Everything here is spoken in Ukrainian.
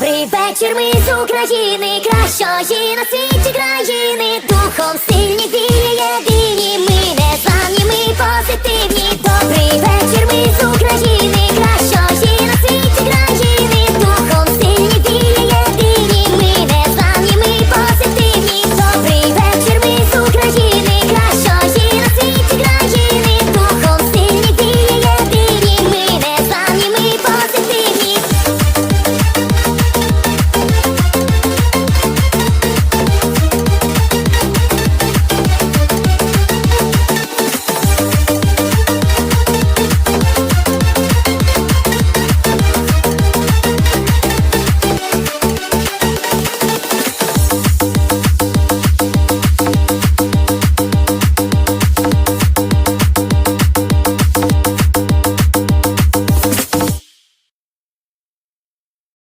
Добрий вечір, ми з України, кращої на світі країни, духом сильні